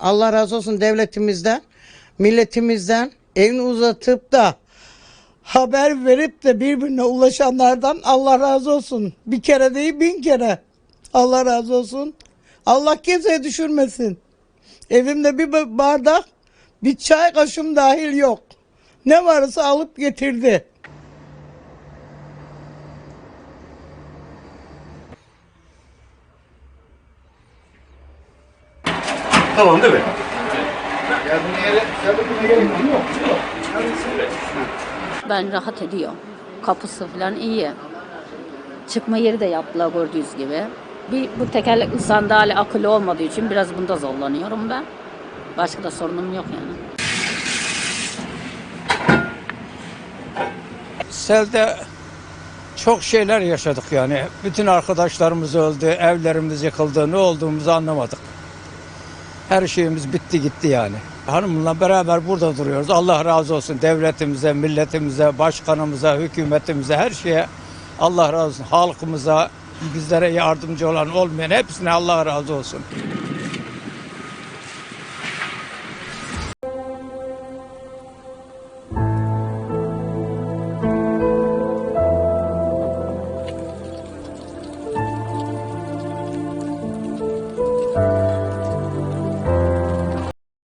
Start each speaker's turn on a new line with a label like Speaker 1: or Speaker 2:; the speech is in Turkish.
Speaker 1: Allah razı olsun devletimizden, milletimizden elini uzatıp da haber verip de birbirine ulaşanlardan Allah razı olsun. Bir kere değil bin kere. Allah razı olsun. Allah kimseye düşürmesin. Evimde bir bardak, bir çay kaşım dahil yok. Ne varsa alıp getirdi.
Speaker 2: Tamam değil mi?
Speaker 3: Ben rahat ediyor. Kapısı falan iyi. Çıkma yeri de yaptılar gördüğünüz gibi. Bir bu tekerlekli sandalye akıllı olmadığı için biraz bunda zorlanıyorum ben. Başka da sorunum yok yani.
Speaker 4: Selde çok şeyler yaşadık yani. Bütün arkadaşlarımız öldü, evlerimiz yıkıldı, ne olduğumuzu anlamadık. Her şeyimiz bitti gitti yani. Hanımla beraber burada duruyoruz. Allah razı olsun devletimize, milletimize, başkanımıza, hükümetimize, her şeye Allah razı olsun. Halkımıza, bizlere yardımcı olan olmayan hepsine Allah razı olsun.